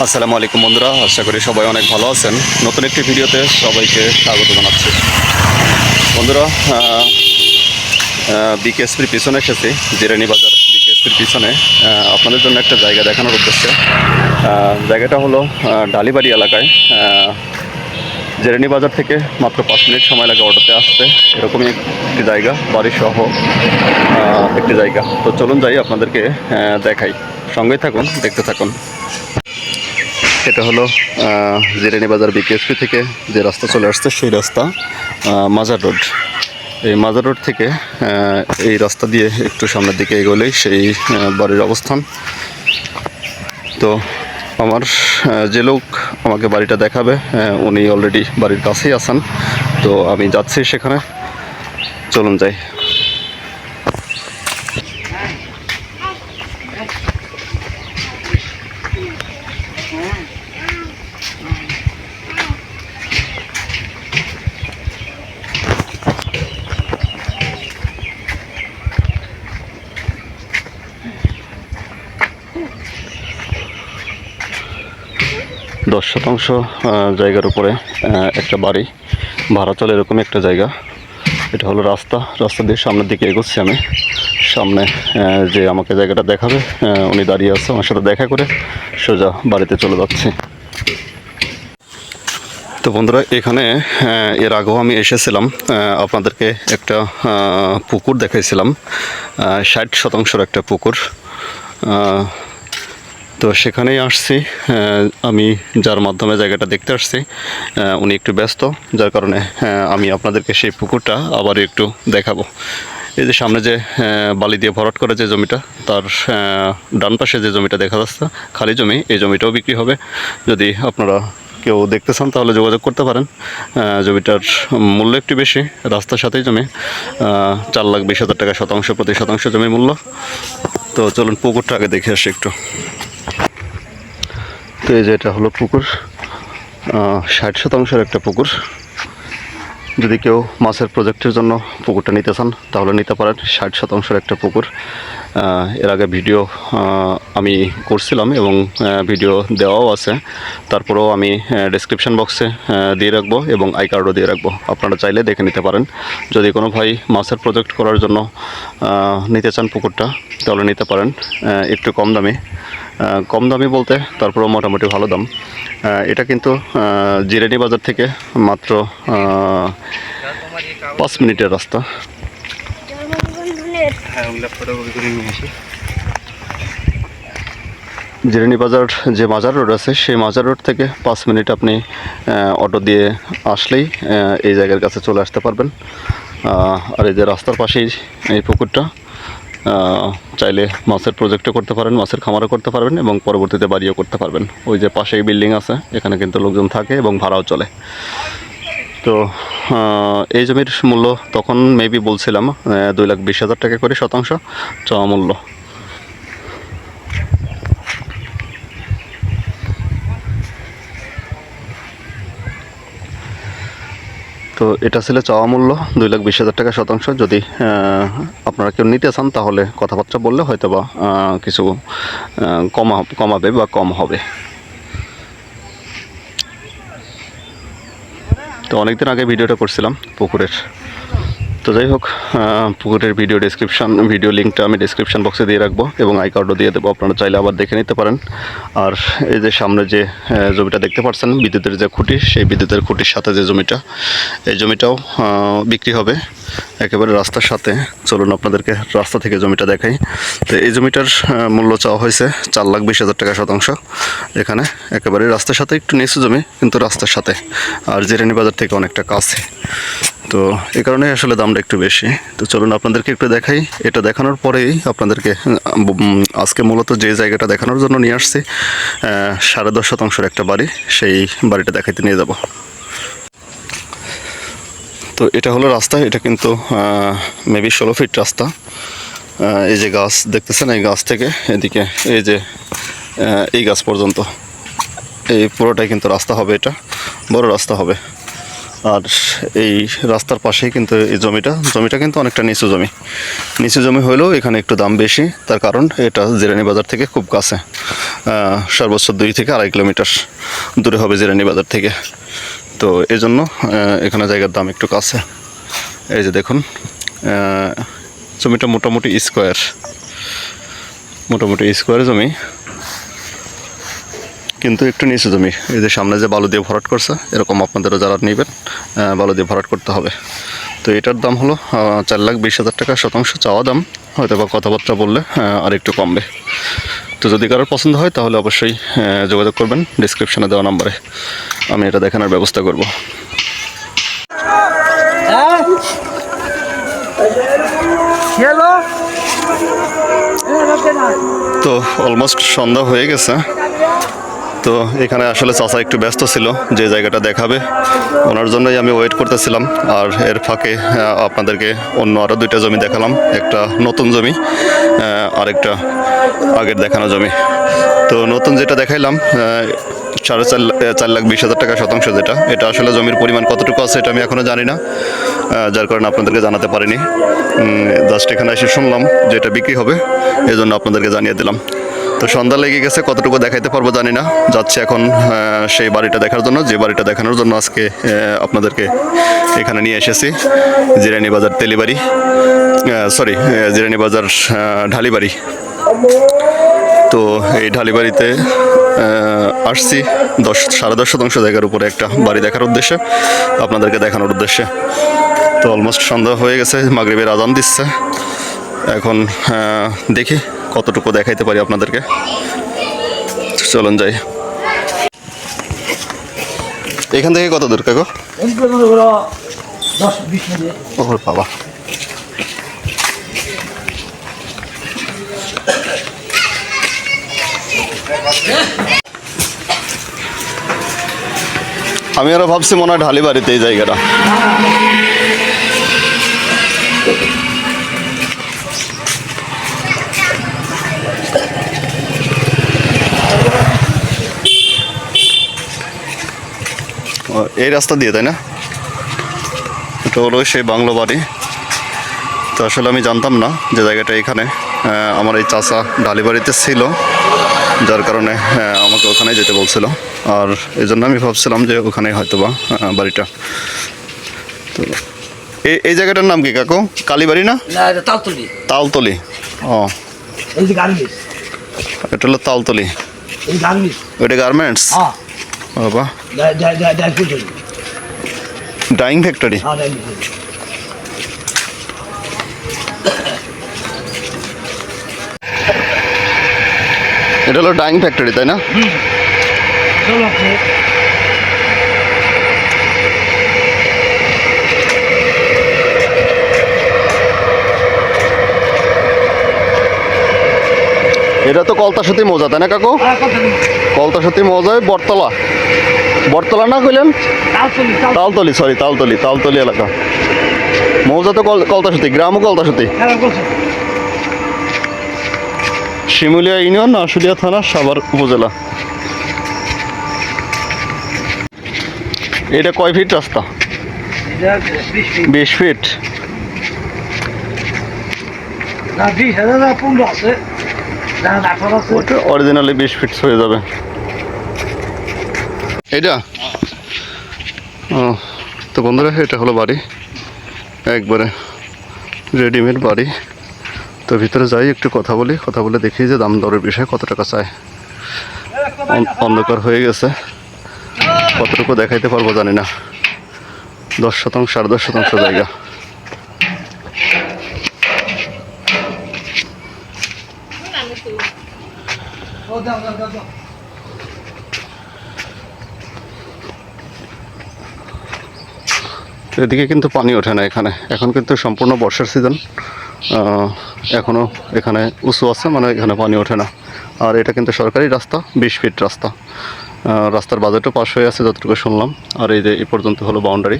আসসালামু আলাইকুম বন্ধুরা, আশা করি সবাই অনেক ভালো আছেন। নতুন একটি ভিডিওতে সবাইকে স্বাগত জানাচ্ছি। বন্ধুরা বিকেএসপির পিছনে এসেছি, জিরানি বাজার বিকেএসপির পিছনে। আপনাদের জন্য একটা জায়গা দেখানোর উদ্দেশ্যে। জায়গাটা হলো ডালিবাড়ি এলাকায়। জেরেনি বাজার থেকে মাত্র পাঁচ মিনিট সময় লাগে অটোতে আসতে। এরকমই একটি জায়গা বাড়ি সহ একটি জায়গা। তো চলুন যাই, আপনাদেরকে দেখাই। সঙ্গেই থাকুন, দেখতে থাকুন। এটা হলো জিরানি বাজার বিকেএসপি থেকে যে রাস্তা চলে আসছে, সেই রাস্তা মাজার রোড। এই মাজার রোড থেকে এই রাস্তা দিয়ে একটু সামনের দিকে এগোলেই সেই বাড়ির অবস্থান। তো আমার যে লোক আমাকে বাড়িটা দেখাবে উনি অলরেডি বাড়ির কাছেই আছেন। তো আমি যাচ্ছি সেখানে। চলুন যাই। দশ শতাংশ জায়গার উপরে একটা বাড়ি। ভাড়া চলে এরকম একটা জায়গা। এটা হলো রাস্তা। রাস্তা দিয়ে সামনের দিকে এগোচ্ছি আমি। সামনে যে আমাকে জায়গাটা দেখাবে উনি দাঁড়িয়ে আছে আমার সাথে দেখা করে সোজা বাড়িতে চলে যাচ্ছি। তো বন্ধুরা, এখানে এর আগেও আমি এসেছিলাম। আপনাদেরকে একটা পুকুর দেখাইছিলাম। ষাট শতাংশের একটা পুকুর। তো সেখানেই আসছি। আমি যার মাধ্যমে জায়গাটা দেখতে আসছি উনি একটু ব্যস্ত, যার কারণে আমি আপনাদেরকে সেই পুকুরটা আবার একটু দেখাবো। এই যে সামনে যে বালি দিয়ে ভরাট করে যে জমিটা, তার ডান পাশে যে জমিটা দেখা যাচ্ছে, খালি জমি, এই জমিটাও বিক্রি হবে। যদি আপনারা কেউ দেখতে চান, তাহলে যোগাযোগ করতে পারেন। জমিটার মূল্য একটু বেশি, রাস্তার সাথেই জমি চার লাখ বিশ হাজার টাকা শতাংশ, প্রতি শতাংশ জমি মূল্য। তো চলুন পুকুরটা আগে দেখে আসি একটু। এই যে এটা হলো পুকুর ষাট শতাংশের একটা পুকুর। যদি কেউ মাছের প্রজেক্টের জন্য পুকুরটা নিতে চান, তাহলে নিতে পারেন, ষাট শতাংশের একটা পুকুর। এর আগে ভিডিও আমি করছিলাম এবং ভিডিও দেওয়াও আছে। তারপরেও আমি ডিসক্রিপশন বক্সে দিয়ে রাখব এবং আই কার্ডও দিয়ে রাখব। আপনারা চাইলে দেখে নিতে পারেন। যদি কোনো ভাই মাছের প্রজেক্ট করার জন্য নিতে চান পুকুরটা, তাহলে নিতে পারেন। একটু কম দামে। কম দামি বলতে তারপরেও মোটামুটি ভালো দাম। এটা কিন্তু জিরানি বাজার থেকে মাত্র পাঁচ মিনিটের রাস্তা। হ্যাঁ জিরানি বাজার যে মাজার রোড আছে সেই মাজার রোড থেকে পাঁচ মিনিট আপনি অটো দিয়ে আসলেই এই জায়গার কাছে চলে আসতে পারবেন। আর এই যে রাস্তার পাশেই এই পুকুরটা চাইলে মাছের প্রজেক্টও করতে পারেন, মাছের খামারও করতে পারবেন এবং পরবর্তীতে বাড়িও করতে পারবেন। ওই যে পাশেই বিল্ডিং আছে, এখানে কিন্তু লোকজন থাকে এবং ভাড়াও চলে। তো এই জমির মূল্য তখন মেবি বলছিলাম দুই লাখ বিশ হাজার টাকা করে শতাংশ চাওয়া মূল্য। তো এটা ছিল চাওয়া মূল্য, দুই লাখ বিশ হাজার টাকা শতাংশ। যদি আপনারা কেউ নিতে চান, তাহলে কথাবার্তা বললে হয়তো বা কিছু কমা, কমাবে বা কম হবে। তো অনেকদিন আগে ভিডিওটা করছিলাম পুকুরের। তো যাই হোক পুকুরের ভিডিও ডিসক্রিপশন ভিডিও লিঙ্কটা আমি ডিসক্রিপশন বক্সে দিয়ে রাখব এবং আই কার্ডও দিয়ে দেবো, আপনারা চাইলে আবার দেখে নিতে পারেন। আর এই যে সামনে যে জমিটা দেখতে পাচ্ছেন বিদ্যুতের যে খুঁটি, সেই বিদ্যুতের খুঁটির সাথে যে জমিটা, এই জমিটাও বিক্রি হবে। একেবারে রাস্তার সাথে। চলুন আপনাদেরকে রাস্তা থেকে জমিটা দেখাই। তো এই জমিটার মূল্য চাওয়া হয়েছে চার লাখ বিশ হাজার টাকা শতাংশ। এখানে একেবারে রাস্তার সাথে একটু নিচু জমি, কিন্তু রাস্তার সাথে। আর জেরেনি বাজার থেকে অনেকটা কাছে। তো এই কারণে আসলে দামটা একটু বেশি। তো চলুন আপনাদেরকে একটু দেখাই। এটা দেখানোর পরেই আপনাদেরকে আজকে মূলত যে জায়গাটা দেখানোর জন্য নিয়ে আসছি সাড়ে দশ শতাংশের একটা বাড়ি, সেই বাড়িটা দেখাইতে নিয়ে যাব। তো এটা হলো রাস্তা, এটা কিন্তু মেবি ষোলো ফিট রাস্তা। এই যে গাছ, দেখতেছেন এই গাছ থেকে, এদিকে এই যে এই গাছ পর্যন্ত। এই পুরোটাই কিন্তু রাস্তা হবে এটা, বড় রাস্তা হবে। আর এই রাস্তার পাশেই কিন্তু এই জমিটা জমিটা কিন্তু অনেকটা নিচু জমি। নিচু জমি হলেও এখানে একটু দাম বেশি, তার কারণ এটা জিরানি বাজার থেকে খুব কাছে সর্বোচ্চ দুই থেকে আড়াই কিলোমিটার দূরে হবে জিরানি বাজার থেকে। তো এই জন্য এখানে জায়গার দাম একটু কাছে। এই যে দেখুন জমিটা মোটামুটি স্কোয়ার। মোটামুটি স্কোয়ার জমি। কিন্তু একটু নিচু জমি। এই যে সামনে যে বালু দিয়ে ভরাট করছে এরকম আপনাদেরও যারা নেবেন বালু দিয়ে ভরাট করতে হবে। তো এটার দাম হলো চার লাখ বিশ হাজার টাকা শতাংশ চাওয়া দাম। হয়তো বা কথাবার্তা বললে আর একটু কমবে। তো যদি কারোর পছন্দ হয় তাহলে অবশ্যই যোগাযোগ করবেন ডিসক্রিপশনে দেওয়া নাম্বারে আমি এটা দেখানোর ব্যবস্থা করব। তো অলমোস্ট সন্ধ্যা হয়ে গেছে। তো এখানে আসলে চাচা একটু ব্যস্ত ছিল, যে জায়গাটা দেখাবে। ওনার জন্যই আমি ওয়েট করতেছিলাম, আর এর ফাঁকে আপনাদেরকে অন্য আরও দুইটা জমি দেখালাম, একটা নতুন জমি আরেকটা আগের দেখানো জমি। তো নতুন যেটা দেখাইলাম সাড়ে চার চার লাখ বিশ হাজার টাকা শতাংশ যেটা, এটা আসলে জমির পরিমাণ কতটুকু আছে এটা আমি এখনও জানি না যার কারণে আপনাদেরকে জানাতে পারিনি। জাস্ট এখানে এসে শুনলাম যে এটা বিক্রি হবে এই জন্য আপনাদেরকে জানিয়ে দিলাম। তো সন্ধ্যা লেগে গেছে, কতটুকু দেখাইতে পারব জানি না। যাচ্ছে এখন সেই বাড়িটা দেখার জন্য। যে বাড়িটা দেখানোর জন্য আজকে আপনাদেরকে এখানে নিয়ে এসেছি। জিরানি বাজার তেলিবাড়ি। সরি জিরানি বাজার ঢালিবাড়ি। তো এই ঢালিবাড়িতে আসছি দশ, সাড়ে দশ শতাংশ জায়গার উপরে একটা বাড়ি দেখার উদ্দেশ্যে, আপনাদেরকে দেখানোর উদ্দেশ্যে। তো অলমোস্ট সন্ধ্যা হয়ে গেছে, মাগরিবের আজান দিচ্ছে। এখন দেখি কতটুকু দেখাইতে পারি আপনাদেরকে? চলুন যাই। এখান থেকে কত দূর, কাকু? বাবা। আমি আরও ভাবছি মনে হয় ঢালি বাড়িতে এই জায়গাটা। এই রাস্তা দিয়ে তাই না? এটা হলো সেই বাংলো বাড়ি। তো আসলে আমি জানতাম না যে জায়গাটা এখানে। আমার এই চাচা ডালিবাড়িতে ছিল যার কারণে আমাকে ওখানে যেতে বলছিল। আর এই জন্য আমি ভাবছিলাম যে ওখানে হয়তো বা বাড়িটা। তো এই এই জায়গাটার নাম কি কাকু? কালীবাড়ি না? না তালতলি। তালতলি। ও। এটা হলো তালতলি। ওইটা গার্মেন্টস? হ্যাঁ। বাবা। ডাইং ফ্যাক্টরি ফুটলি এটা হলো ডাইং ফ্যাক্টরি তাই না? এটা তো কলতাসতী মৌজা তাই না কাকু? হ্যাঁ নেই কলতাসতী মৌজায় বটতলা। বটতলা না কইলেন? তালতলি সরি তালতলি তালতলি এলাকা। মৌজা তো কল- কলতাসতী গ্রামও কলতাসতী খেলা করছে শিমুলিয়া ইউনিয়ন আশুলিয়া থানা সাভার উপজেলা। এটা কয় ফিট রাস্তা? বিশ ফিট। না বিশ হাজার পনেরো আছে। ওটা অরিজিনালি বিশ ফিট হয়ে যাবে। এটা? ও, তো বন্ধুরা, এটা হলো বাড়ি। একবারে রেডিমেড বাড়ি। তো ভিতরে যাই, একটু কথা বলি। কথা বলে দেখি যে দাম দরের বিষয়ে কত টাকা চায়। অন্ধকার হয়ে গেছে। কতটুকু দেখাইতে পারব জানি না। দশ শতাংশ, সাড়ে দশ শতাংশ জায়গা। এদিকে কিন্তু পানি ওঠে না এখানে। এখন কিন্তু সম্পূর্ণ বর্ষার সিজন এখনও এখানে উঁচু আছে মানে এখানে পানি ওঠে না। আর এটা কিন্তু সরকারি রাস্তা, বিশ ফিট রাস্তা। রাস্তার বাজেটও পাশ হয়ে আছে যতটুকু শুনলাম। আর এই যে এই পর্যন্ত হলো বাউন্ডারি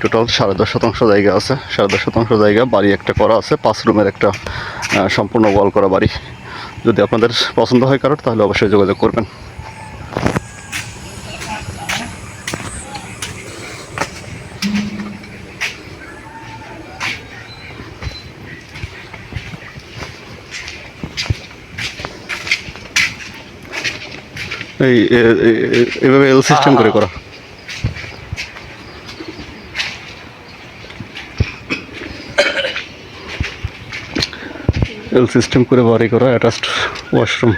টোটাল সাড়ে দশ শতাংশ জায়গা আছে। সাড়ে দশ শতাংশ জায়গা বাড়ি একটা করা আছে, পাঁচ রুমের একটা সম্পূর্ণ ওয়াল করা বাড়ি। যদি আপনাদের পছন্দ হয় কারোর, তাহলে অবশ্যই যোগাযোগ করবেন। এই এভাবে এল সিস্টেম করে করা। এল সিস্টেম করে বাড়ি করা অ্যাটাচড ওয়াশরুম।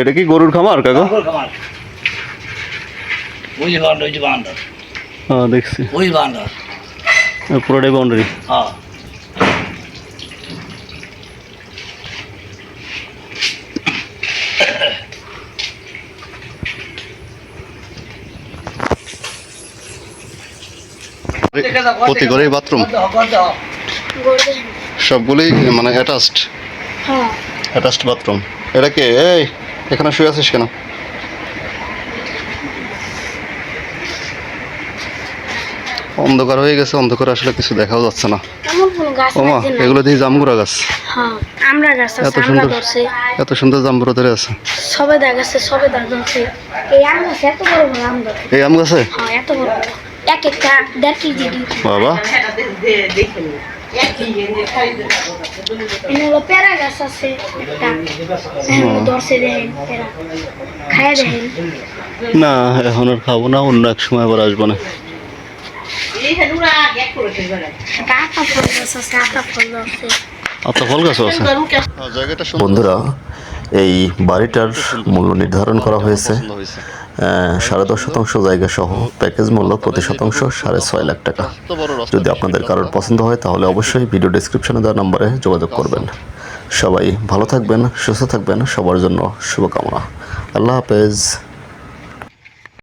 এটা কি গরুর খামার কাকা? খামার। ওই বান্ডার ওই বান্ডার হ্যাঁ দেখছি। ওই বান্ডার পুরোটাই বাউন্ডারি। হ্যাঁ। প্রতি ঘরেই বাথরুম সবগুলোই মানে অ্যাটাচড হ্যাঁ। অ্যাটাচড বাথরুম এটা কে? এই এখানে শুয়ে আছিস কেন? অন্ধকার হয়ে গেছে অন্ধকার আসলে কিছু দেখাও যাচ্ছে না। ওমা এগুলো দিয়ে জামগুড়া গাছ। হ্যাঁ আমরা গাছ এত সুন্দর এত সুন্দর জামগুড়া ধরে আছে। সবে গেছে সবে এই আম গাছ এত বড় বড় আম এই আম গাছে? হ্যাঁ এত বড়। এক একটা দেড় কেজি বাবা। এখানে গাছ আছে একটা। এখানে দেখেন পেয়ারা খাইয়া দেখেন না এখন আর খাব না অন্য এক সময় আবার আসব না। আচ্ছা বন্ধুরা এই বাড়িটার মূল্য নির্ধারণ করা হয়েছে। সাড়ে দশ শতাংশ জায়গা সহ প্যাকেজ মূল্য প্রতি শতাংশ সাড়ে ছয় লাখ টাকা। যদি আপনাদের কারোর পছন্দ হয়, তাহলে অবশ্যই ভিডিও ডিসক্রিপশনে দেওয়া নম্বরে যোগাযোগ করবেন। সবাই ভালো থাকবেন, সুস্থ থাকবেন, সবার জন্য শুভকামনা। আল্লাহ হাফেজ।